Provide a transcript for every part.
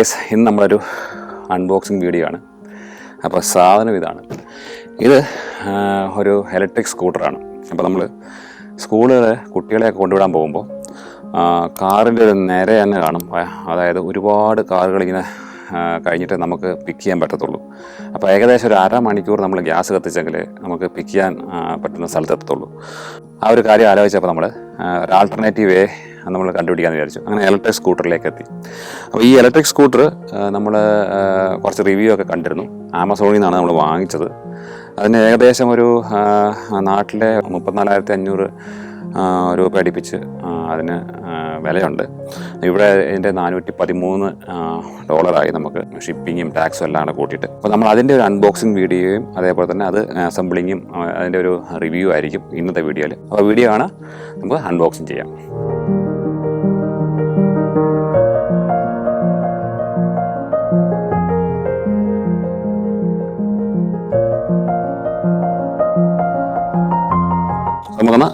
Case ഇന്ന് നമ്മളൊരു unboxing video ആണ്. അപ്പോൾ സാധനം ഇതാണ്. ഇത് ഒരു ഇലക്ട്രിക് സ്കൂട്ടറാണ് അപ്പോൾ നമ്മൾ സ്കൂളുകൾ കുട്ടികളെയൊക്കെ കൊണ്ടുവിടാൻ പോകുമ്പോൾ കാറിന്റെ ഒരു നേരെ തന്നെ കാണും. അതായത് ഒരുപാട് കാറുകൾ ഇങ്ങനെ കഴിഞ്ഞിട്ട് നമുക്ക് പിക്ക് ചെയ്യാൻ പറ്റത്തുള്ളൂ. അപ്പോൾ ഏകദേശം ഒരു അര മണിക്കൂർ നമ്മൾ ഗ്യാസ് കത്തിച്ചെങ്കിൽ നമുക്ക് പിക്ക് ചെയ്യാൻ പറ്റുന്ന സ്ഥലത്തെത്തത്തുള്ളൂ ആ ഒരു കാര്യം ആലോചിച്ചപ്പോൾ നമ്മൾ ഒരു ആൾട്ടർനേറ്റീവ് വേ നമ്മൾ കണ്ടുപിടിക്കാൻ വിചാരിച്ചു. അങ്ങനെ ഇലക്ട്രിക് സ്കൂട്ടറിലേക്ക് എത്തി അപ്പോൾ ഈ ഇലക്ട്രിക് സ്കൂട്ടർ നമ്മൾ കുറച്ച് റിവ്യൂ ഒക്കെ കണ്ടിരുന്നു. ആമസോണിൽ നിന്നാണ് നമ്മൾ വാങ്ങിച്ചത്. അതിന് ഏകദേശം ഒരു നാട്ടിലെ മുപ്പത്തിനാലായിരത്തി അഞ്ഞൂറ് രൂപ അടിപ്പിച്ച് അതിന് വിലയുണ്ട്. ഇവിടെ ഇതിന്റെ നാനൂറ്റി പതിമൂന്ന് ഡോളറായി നമുക്ക് ഷിപ്പിങ്ങും ടാക്സും എല്ലാം കൂട്ടിയിട്ട്. അപ്പോൾ നമ്മൾ അതിന്റെ ഒരു അൺബോക്സിങ് വീഡിയോയും അതേപോലെ തന്നെ അത് അസംബിളിങ്ങും അതിന്റെ ഒരു റിവ്യൂ ആയിരിക്കും ഇന്നത്തെ വീഡിയോയിൽ അപ്പോൾ വീഡിയോ ആണ് നമുക്ക് അൺബോക്സിങ് ചെയ്യാം.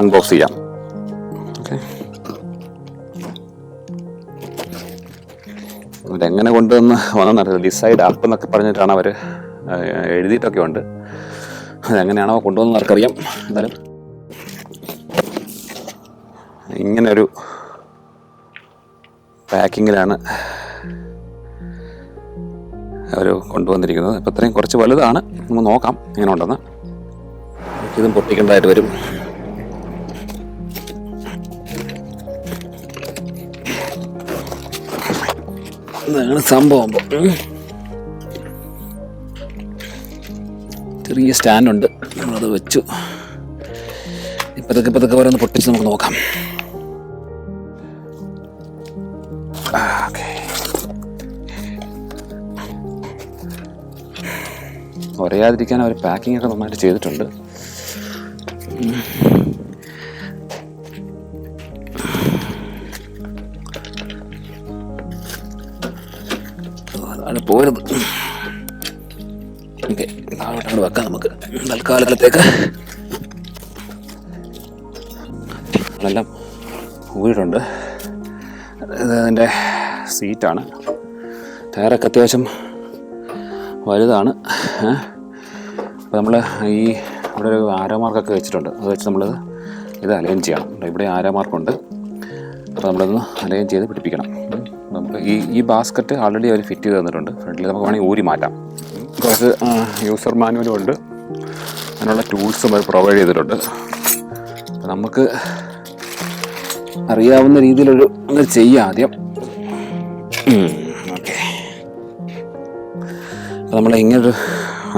അൺബോക്സ് ചെയ്യാം ഓക്കെ ഇതെങ്ങനെ കൊണ്ടുവന്ന് വന്നെന്നറിയില്ല ഡിസൈഡ് ആപ്പ് എന്നൊക്കെ പറഞ്ഞിട്ടാണ് അവർ എഴുതിയിട്ടൊക്കെ ഉണ്ട്. അതെങ്ങനെയാണോ കൊണ്ടുവന്ന് ആർക്കറിയാം എന്തായാലും ഇങ്ങനെ ഒരു പാക്കിങ്ങിലാണ് അവർ കൊണ്ടുവന്നിരിക്കുന്നത്. അപ്പോൾ ഇത്രയും കുറച്ച് വലുതാണ്. നമുക്ക് നോക്കാം എങ്ങനെ ഉണ്ടെന്ന്. ഇതും പൊട്ടിക്കേണ്ടതായിട്ട് വരും. ഇതാണ് സംഭവം. ചെറിയ സ്റ്റാൻഡുണ്ട്. നമ്മളത് വെച്ചു. ഇപ്പതൊക്കെ ഇപ്പതൊക്കെ ഓരോന്ന് പൊട്ടിച്ച് നമുക്ക് നോക്കാം. ഉരയാതിരിക്കാൻ അവർ പാക്കിംഗ് ഒക്കെ നന്നായിട്ട് ചെയ്തിട്ടുണ്ട്. അതാണ് പോരുത് ഓക്കെ താഴോട്ടങ്ങോട്ട് വെക്കാം നമുക്ക്. തൽക്കാലത്തേക്ക്. എല്ലാം പോയിട്ടുണ്ട്. അതിന്റെ സീറ്റാണ്. ടയറൊക്കെ അത്യാവശ്യം വലുതാണ്. അപ്പോൾ നമ്മൾ ഈ ഇവിടെ ഒരു ആരോ മാർക്കൊക്കെ വെച്ചിട്ടുണ്ട്. അത് വെച്ച് നമ്മൾ ഇത് അലൈൻ ചെയ്യണം. ഇവിടെ ആരോ മാർക്കുണ്ട്. അപ്പോൾ നമ്മളതൊന്ന് അലൈൻ ചെയ്ത് പിടിപ്പിക്കണം. ഈ ഈ ബാസ്ക്കറ്റ് ആൾറെഡി അവർ ഫിറ്റ് ചെയ്ത് തന്നിട്ടുണ്ട് ഫ്രണ്ടിൽ നമുക്ക് വേണമെങ്കിൽ ഊരി മാറ്റാം. കുറച്ച് യൂസർ മാനുവലും ഉണ്ട്. അതിനുള്ള ടൂൾസും അവർ പ്രൊവൈഡ് ചെയ്തിട്ടുണ്ട്. നമുക്ക് അറിയാവുന്ന രീതിയിലൊരു ഒന്ന് ചെയ്യാം ആദ്യം. ഓക്കെ നമ്മൾ ഇങ്ങനൊരു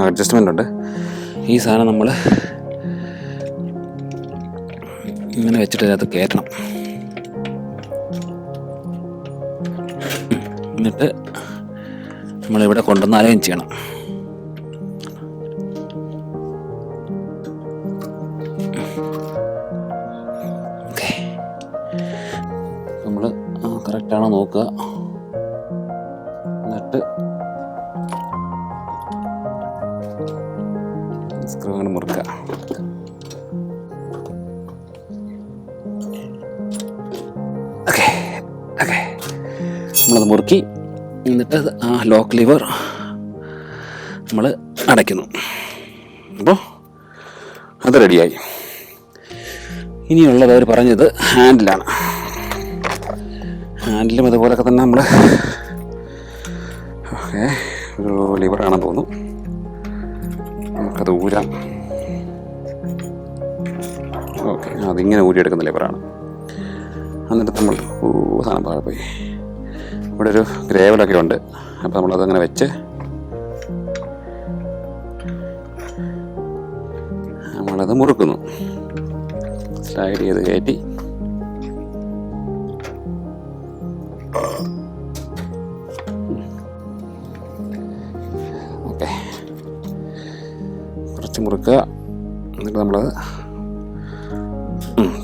അഡ്ജസ്റ്റ്മെന്റ് ഉണ്ട്. ഈ സാധനം നമ്മൾ ഇങ്ങനെ വെച്ചിട്ട് അതിനകത്ത് കയറ്റണം. എന്നിട്ട് നമ്മളിവിടെ കൊണ്ടുവന്ന് അലൈൻ ചെയ്യണം. നമ്മൾ കറക്റ്റാണോ നോക്കുക. നമ്മളത് മുറുക്കി എന്നിട്ട് ആ ലോക്ക് ലിവർ നമ്മൾ അടയ്ക്കുന്നു. അപ്പോൾ അത് റെഡിയായി. ഇനിയുള്ളത് അവർ പറഞ്ഞത് ഹാൻഡിലാണ്. ഹാൻഡിലും അതുപോലൊക്കെ തന്നെ നമ്മൾ ഓക്കെ ഒരു ലിവറാണെന്ന് തോന്നുന്നു. നമുക്കത് ഊരാം. ഓക്കെ അതിങ്ങനെ ഊരിയെടുക്കുന്ന ലിവറാണ്. എന്നിട്ട് നമ്മൾ ഓ സാധനം പോയി. ഇവിടെ ഒരു ഗ്രേവലൊക്കെ ഉണ്ട്. അപ്പോൾ നമ്മളതങ്ങനെ വെച്ച് നമ്മളത് മുറുക്കുന്നു. സ്ലൈഡ് ചെയ്ത് കയറ്റി. ഓക്കെ. കുറച്ച് മുറുക്കുക. എന്നിട്ട് നമ്മളത്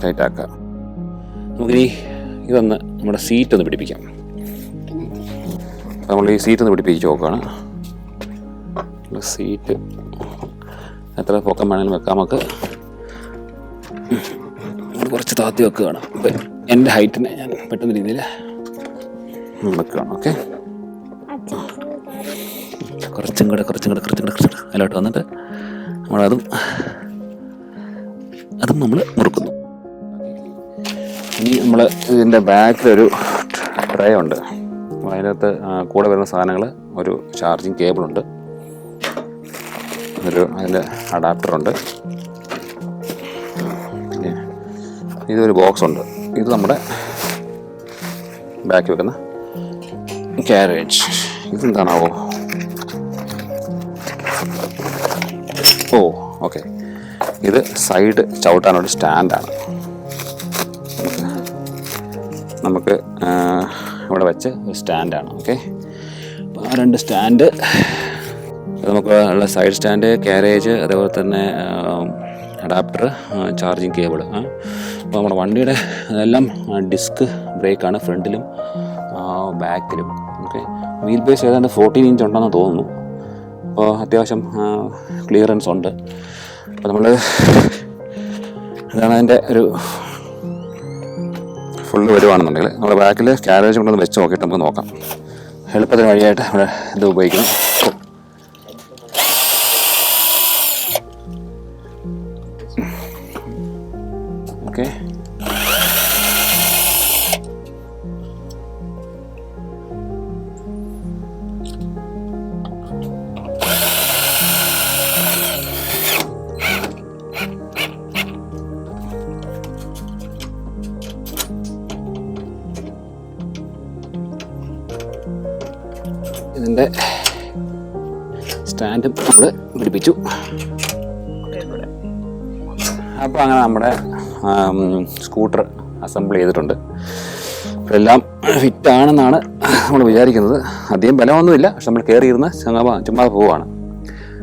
ടൈറ്റാക്കുക നമുക്കിനി ഇതൊന്ന് നമ്മുടെ സീറ്റ് ഒന്ന് പിടിപ്പിക്കാം. നമ്മൾ ഈ സീറ്റ് ഒന്ന് പിടിപ്പിച്ച് നോക്കുകയാണ് സീറ്റ് എത്ര പൊക്കം വേണമെങ്കിലും വെക്കാം നമുക്ക്. കുറച്ച് താത്തി വെക്കുകയാണ്. എന്റെ ഹൈറ്റിനെ ഞാൻ പെട്ടെന്ന് രീതിയിൽ വെക്കുകയാണ് ഓക്കെ കുറച്ചും കൂടെ കുറച്ചും കൂടെ കുറച്ചും കൂടെ കുറച്ചും അതിലോട്ട് വന്നിട്ട് നമ്മളതും അതും നമ്മൾ മുറുക്കുന്നു. ഇനി നമ്മൾ ഇതിന്റെ ബാക്കിലൊരു ട്രേ ഉണ്ട്. അതിനകത്ത് കൂടെ വരുന്ന സാധനങ്ങൾ ഒരു ചാർജിങ് കേബിളുണ്ട് ഒരു അതിന്റെ അഡാപ്റ്ററുണ്ട് ഇതൊരു ബോക്സ് ഉണ്ട്. ഇത് നമ്മുടെ ബാക്കി വെക്കുന്ന ക്യാരേജ് ഇതെന്താണാവോ? ഓ ഓക്കെ ഇത് സൈഡ് ചവിട്ടാനൊരു സ്റ്റാൻഡാണ് നമുക്ക് ഇവിടെ വെച്ച് സ്റ്റാൻഡാണ് ഓക്കെ? അപ്പോൾ ആ രണ്ട് സ്റ്റാൻഡ് നമുക്ക് ഉള്ള സൈഡ് സ്റ്റാൻഡ് ക്യാരേജ് അതേപോലെ തന്നെ അഡാപ്റ്റർ ചാർജിങ് കേബിൾ അപ്പോൾ നമ്മുടെ വണ്ടിയുടെ അതെല്ലാം ഡിസ്ക് ബ്രേക്കാണ് ഫ്രണ്ടിലും ബാക്കിലും ഓക്കെ? വീൽ ബേസ് ഏതാണ്ട് ഫോർട്ടീൻ ഇഞ്ച് ഉണ്ടെന്ന് തോന്നുന്നു. അപ്പോൾ അത്യാവശ്യം ക്ലിയറൻസ് ഉണ്ട്. അപ്പോൾ നമ്മൾ അതാണ് അതിന്റെ ഒരു ഫുള്ള് വരുവാണെന്നുണ്ടെങ്കിൽ നമ്മുടെ ബാക്കിൽ ക്യാരേജ് കൊണ്ടൊന്ന് വെച്ച് നോക്കിയിട്ട് നമുക്ക് നോക്കാം. എളുപ്പത്തിന് വഴിയായിട്ട് ഇവിടെ ഇത് ഉപയോഗിക്കണം. സ്റ്റാൻഡും നമ്മൾ പിടിപ്പിച്ചു. അപ്പോൾ അങ്ങനെ നമ്മുടെ സ്കൂട്ടർ അസംബിൾ ചെയ്തിട്ടുണ്ട്. എല്ലാം ഫിറ്റ് ആണെന്നാണ് നമ്മൾ വിചാരിക്കുന്നത്. അധികം ബലമൊന്നുമില്ല. പക്ഷെ നമ്മൾ കയറിയിരുന്ന് ചങ്ങാ ചുമ്മാ പോവുകയാണ്.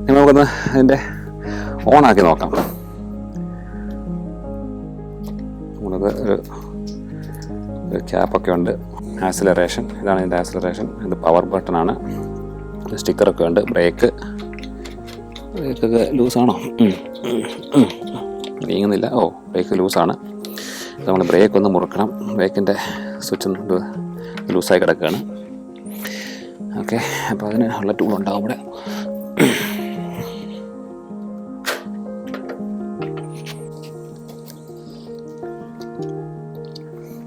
നമുക്കൊന്ന് അതിന്റെ ഓണാക്കി നോക്കാം. നമ്മളത് ഒരു ക്യാപ്പൊക്കെ ഉണ്ട്. ആക്സിലറേഷൻ. ഇതാണ് ഇതിന്റെ ആക്സിലറേഷൻ. ഇത് പവർ ബട്ടൺ ബട്ടണാണ് സ്റ്റിക്കറൊക്കെ ഉണ്ട്. ബ്രേക്ക്. ബ്രേക്കൊക്കെ ലൂസാണോ? നീങ്ങുന്നില്ല. ഓ ബ്രേക്ക് ലൂസാണ്. നമ്മൾ ബ്രേക്ക് ഒന്ന് മുറുക്കണം. ബ്രേക്കിന്റെ സ്വിച്ച് ഒന്ന് ലൂസായി കിടക്കുകയാണ്. ഓക്കെ അപ്പോൾ അതിന് ഉള്ള ടൂൾ ഉണ്ടാവും ഇവിടെ.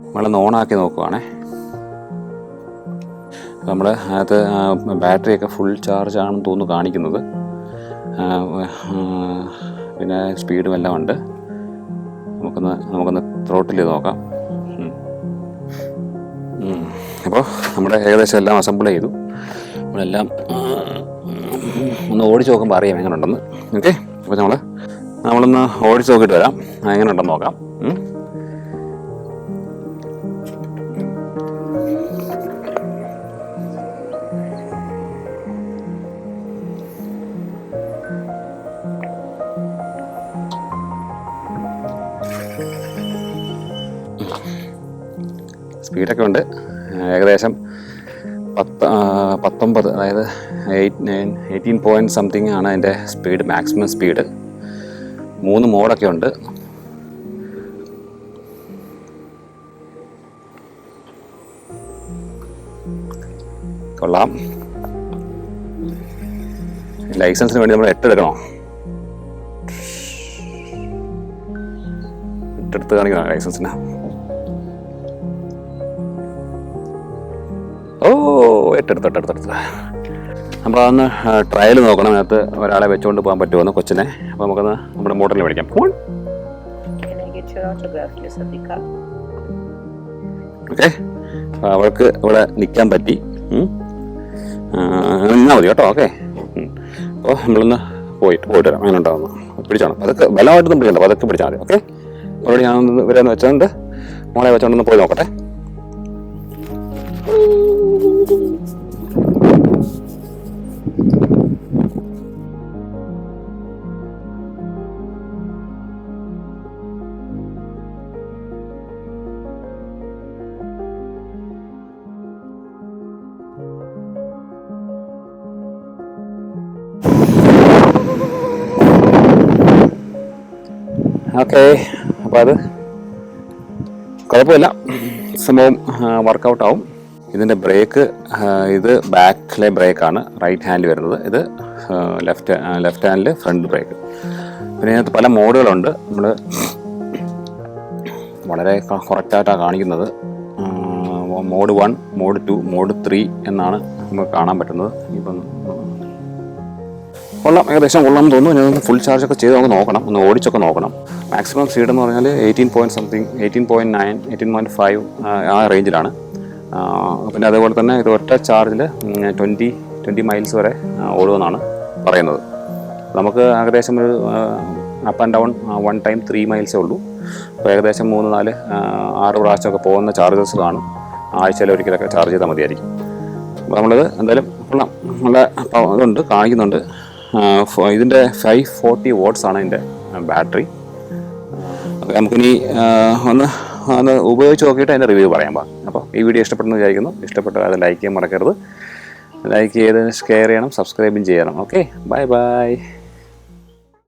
നമ്മളൊന്ന് ഓണാക്കി നോക്കുവാണേ. നമ്മൾ അതിനകത്ത് ബാറ്ററിയൊക്കെ ഫുൾ ചാർജ് ആണെന്ന് തോന്നുന്നു കാണിക്കുന്നത്. പിന്നെ സ്പീഡും എല്ലാം ഉണ്ട്. നമുക്കൊന്ന് നമുക്കൊന്ന് ത്രോട്ടിൽ നോക്കാം. അപ്പോൾ നമ്മുടെ ഏകദേശം എല്ലാം അസംബിൾ ചെയ്തു. നമ്മളെല്ലാം ഒന്ന് ഓടിച്ച് നോക്കുമ്പോൾ അറിയാം എങ്ങനെ ഉണ്ടെന്ന് ഓക്കെ അപ്പോൾ നമ്മൾ നമ്മളൊന്ന് ഓടിച്ച് നോക്കിയിട്ട് വരാം. എങ്ങനെ ഉണ്ടെന്ന് നോക്കാം. സ്പീഡൊക്കെ ഉണ്ട്. ഏകദേശം പത്ത് പത്തൊമ്പത് അതായത് eight nine eighteen point something ആണ് അതിന്റെ സ്പീഡ് മാക്സിമം സ്പീഡ് മൂന്ന് മോഡൊക്കെ ഉണ്ട്. കൊള്ളാം. ലൈസൻസിന് വേണ്ടി നമ്മൾ എട്ട് എടുക്കണോ എട്ടെടുത്ത് കാണിക്കണം ലൈസൻസിന്? എട്ടെടുത്ത് അപ്പോൾ അതൊന്ന് ട്രയൽ നോക്കണം. അതിനകത്ത് ഒരാളെ വെച്ചുകൊണ്ട് പോകാൻ പറ്റുമെന്ന് കൊച്ചിനെ. അപ്പോൾ നമുക്കൊന്ന് നമ്മുടെ മോട്ടറിൽ മേടിക്കാം ഫോൺ? ഓക്കെ അവൾക്ക് ഇവിടെ നിൽക്കാൻ പറ്റി. നിന്നാൽ മതി കേട്ടോ. ഓക്കെ അപ്പോൾ നമ്മളൊന്ന് പോയിട്ട് പോയിട്ട് വരാം. അങ്ങനെ ഉണ്ടാവുന്നു. പിടിച്ചോണം. അതൊക്കെ ബലമായിട്ടൊന്നും പിടിക്കണ്ട. അതൊക്കെ പിടിച്ചാൽ മതി. ഓക്കെ അവിടെ ഞാൻ വരാമെന്ന് വെച്ചോണ്ട് മോളെ വെച്ചോണ്ടൊന്ന് പോയി നോക്കട്ടെ. ഓക്കെ അപ്പോൾ അത് കുഴപ്പമില്ല. സംഭവം വർക്കൗട്ട് ആവും. ഇതിന്റെ ബ്രേക്ക് ഇത് ബാക്കിലെ ബ്രേക്കാണ് റൈറ്റ് ഹാൻഡിൽ വരുന്നത്. ഇത് left left handle front brake പിന്നെ ഇതിനകത്ത് പല മോഡുകളുണ്ട് നമ്മൾ വളരെ കറക്റ്റായിട്ടാണ് കാണിക്കുന്നത്. Mode one mode two mode three എന്നാണ് നമുക്ക് കാണാൻ പറ്റുന്നത്. ഇപ്പം കൊള്ളാം. ഏകദേശം കൊള്ളാം എന്ന് തോന്നുന്നു. ഞാൻ ഫുൾ ചാർജ് ഒക്കെ ചെയ്ത് നമുക്ക് നോക്കണം. ഒന്ന് ഓടിച്ചൊക്കെ നോക്കണം. മാക്സിമം സ്പീഡ് എന്ന് പറഞ്ഞാൽ eighteen point something eighteen point nine eighteen point five ആ റേഞ്ചിലാണ് പിന്നെ അതേപോലെ തന്നെ ഇത് ഒറ്റ ചാർജിൽ ട്വന്റി ട്വന്റി മൈൽസ് വരെ ഓടുമെന്നാണ് പറയുന്നത്. നമുക്ക് ഏകദേശം ഒരു up and down one time three മൈൽസേ ഉള്ളൂ. അപ്പോൾ ഏകദേശം മൂന്ന് നാല് ആറ് പ്രാവശ്യമൊക്കെ പോകുന്ന ചാർജസ് കാണും. ആഴ്ചയിൽ ഒരിക്കലൊക്കെ ചാർജ് ചെയ്താൽ മതിയായിരിക്കും. അപ്പോൾ നമ്മളത് എന്തായാലും കൊള്ളാം. നല്ല ഇതുണ്ട് കാണിക്കുന്നുണ്ട്. ഇതിന്റെ ഫൈവ് ഫോർട്ടി വോട്ട്സ് ആണ് ഇതിന്റെ ബാറ്ററി നമുക്കിനി ഒന്ന് ഒന്ന് ഉപയോഗിച്ച് നോക്കിയിട്ട് അതിന്റെ റിവ്യൂ പറയാം പാ അപ്പോൾ ഈ വീഡിയോ ഇഷ്ടപ്പെടുന്നു വിചാരിക്കുന്നു. ഇഷ്ടപ്പെട്ടാൽ അത് ലൈക്ക് ചെയ്യാൻ മറക്കരുത്. ലൈക്ക് ചെയ്ത് ഷെയർ ചെയ്യണം സബ്സ്ക്രൈബും ചെയ്യണം. Okay bye bye